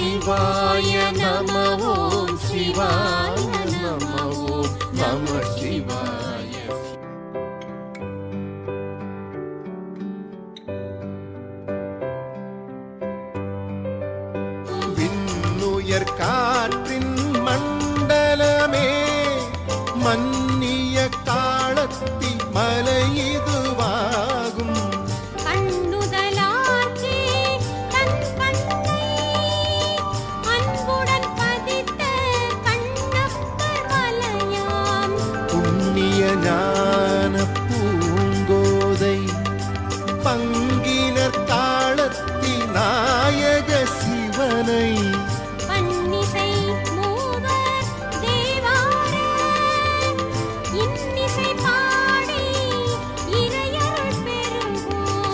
சிவாய நம ஓம் சிவாய நம ஓம் நம சிவாய. விண்ணுயர் காற்றின் மண்டலமே மன்னிய காலத்தி மலையிது ஞான பூங்கோதை பங்கினர் தாளத்தி நாயக சிவனை.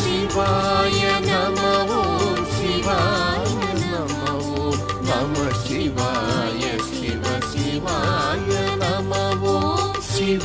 சிவாய நம ஓம்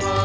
Bye.